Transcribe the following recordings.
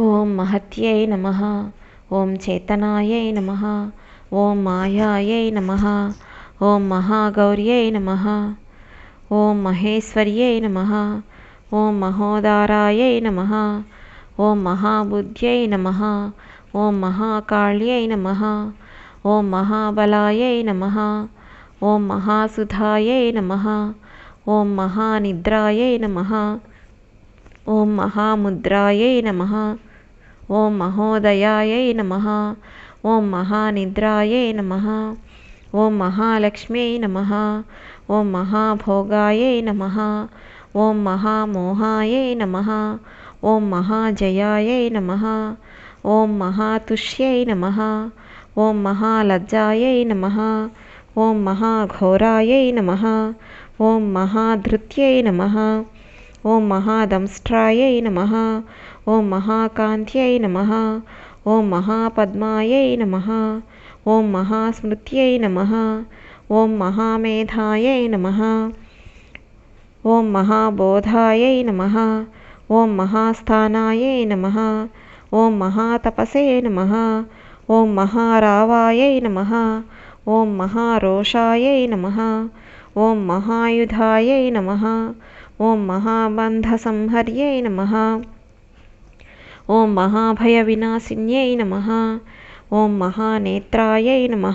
ॐ महत्यै नमः ॐ चेतनायै नमः ॐ मायायै नमः ॐ महागौर्यै नमः ॐ महेश्वर्यै नमः ॐ महोदारायै नमः ॐ महाबुद्ध्यै नमः ॐ महाकाल्यै नमः ॐ महाबलायै नमः ॐ महासुधायै नमः ॐ महानिद्रायै नमः ఓం మహాముద్రాయై నమ ఓం మహోదయాయై నమ ఓం మహానిద్రాయై నమ ఓం మహాలక్ష్మ్యై నమ ఓం మహాభోగాయై నమ ఓం మహామోహాయై నమ ఓం మహాజయాయై నమ ఓం మహాతుష్యై నమ ఓం మహాలజ్జాయై నమ ఓం మహాఘోరాయై నమ ఓం మహాధృత్యై నమ ॐ महादंष्ट्रायै नमः ॐ महाकान्त्यै नमः ॐ महापद्मायै नमः ॐ महास्मृत्यै नमः ॐ महामेधायै नमः ॐ महाबोधायै नमः ॐ महास्थानायै नमः ॐ महातपसे नमः ॐ महारावायै नमः ॐ महारोषायै नमः ॐ महायुधायै नमः ఓం మహాబంధసంహర్యై నమ. ఓం మహాభయవినాశిన్యై నమ. ఓం మహానేత్రాయై నమ.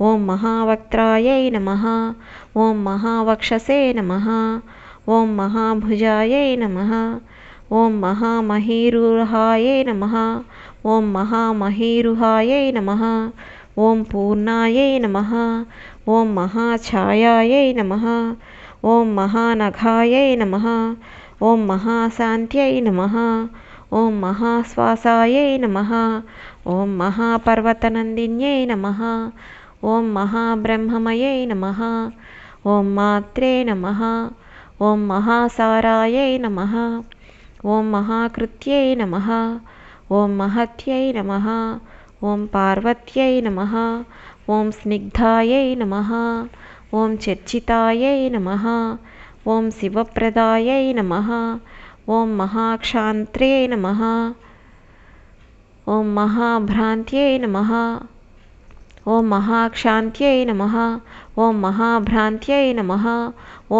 ఓం మహావక్త్రాయై నమ. ఓం మహావక్షసే నమ. ఓం మహాభుజాయై నమ. ఓం మహామహీరుహాయై నమ. ఓం మహామహీరుహాయై నమ. ఓం పూర్ణాయై నమ. ఓం మహాఛాయాయై నమ. ॐ महानघायै नमः ॐ महाशान्त्यै नमः ॐ महाश्वासायै नमः ॐ महापर्वतनन्दिन्यै नमः ॐ महाब्रह्ममयै नमः ॐ मात्रे नमः ॐ महासारायै नमः ॐ महाकृत्यै नमः ॐ महत्यै नमः ॐ पार्वत्यै नमः ॐ स्निग्धायै नमः ॐ चर्चितायै नमः ॐ शिवप्रदायै नमः ॐ महाक्षान्त्र्यै नमः ॐ महाभ्रान्त्यै नमः ॐ महाक्षान्त्यै नमः ॐ महाभ्रान्त्यै नमः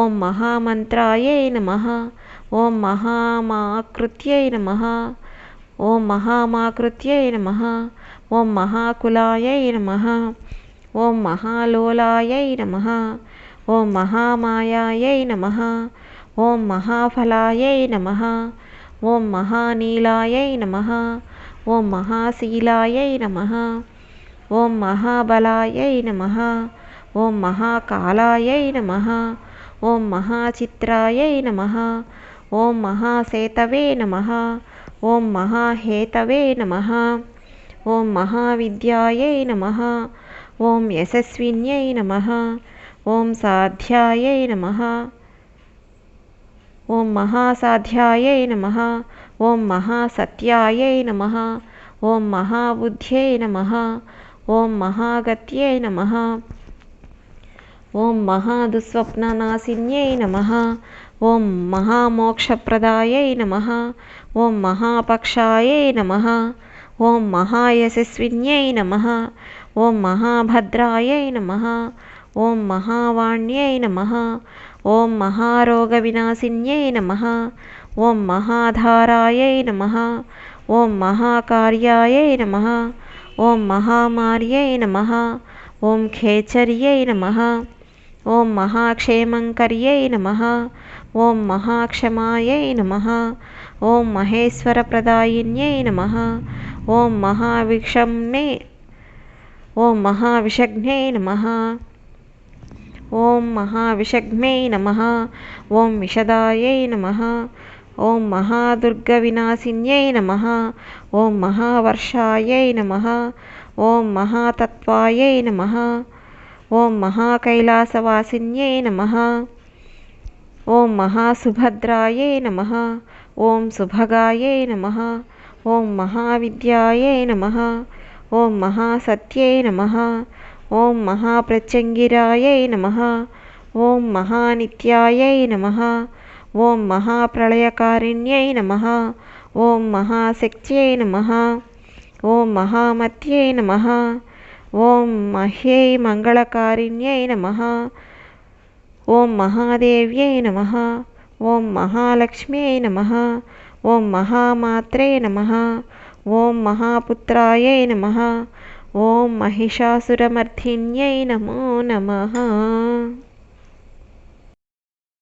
ॐ महामन्त्रायै नमः ॐ महामाकृत्यै नमः ॐ महामाकृत्यै नमः ॐ महाकुलायै नमः ఓం మహాలోలాయై నమ ఓం మహామాయాయై నమ ఓం మహాఫలాయై నమ ఓం మహానీలాయై నమ ఓం మహాశీలాయై నమ ఓం మహాబలాయై నమ ఓం మహాకాలాయై నమ ఓం మహాచిత్రాయై నమ ఓం మహాసేతవే నమ ఓం మహాహేతవే నమ ఓం మహావిద్యాయై నమ ఓం యశస్విన్యై నమ. ఓం సాధ్యాయై నమ. ఓం మహాసాధ్యాయై నమ. ఓం మహాసత్యాయై నమ. ఓం మహాబుద్ధ్యై నమ. ఓం మహాగత్యై నమ. ఓం మహాదుస్వప్ననాశిన్యై నమ. ఓం మహామోక్షప్రదాయై నమ. ఓం మహాపక్షాయై నమ. ఓం మహాయశస్విన్యై నమ. ఓం మహాభద్రాయై నమ ఓం మహావాణ్యై నమ ఓం మహారోగ వినాశిన్యై నమ ఓం మహాధారాయై నమ ఓం మహాకార్యాయై నమ ఓం మహామార్యై నమ ఓం ఖేచర్యై నమ ఓం మహాక్షేమంకర్యై నమ ఓం మహాక్షమాయై నమ ఓం మహేశ్వరప్రదాయిన్యై నమ ఓం మహావిషమ్నే ఓం మహావిషఘ్నే నమ. ఓం మహావిషఘ్నే నమ. ఓం విషదాయై నమ. ఓం మహాదుర్గవినాశిన్యై నమ. ఓం మహావర్షాయై నమ. ఓం మహాతత్వాయై నమ. ఓం మహాకైలాసవాసిన్యై నమ. ఓం మహాసుభద్రాయై నమ. ఓం సుభగాయై నమ. ఓం మహావిద్యాయై నమ. ఓం మహాసత్యై నమ. ఓం మహాప్రత్యంగిరాయై నమ. ఓం మహానిత్యాయై నమ. ఓం మహాప్రళయకారిణ్యై నమ. ఓం మహాశక్త్యై నమ. ఓం మహామత్యై నమ. ఓం మహ్యై మంగళకారిణ్యై నమ. ఓం మహాదేవ్యై నమ. ఓం మహాలక్ష్మ్యై నమ. ఓం మహామాత్రే నమ. ॐ महापुत्रायै नमः। ॐ महिषासुरमर्धिन्यै नमो नमः।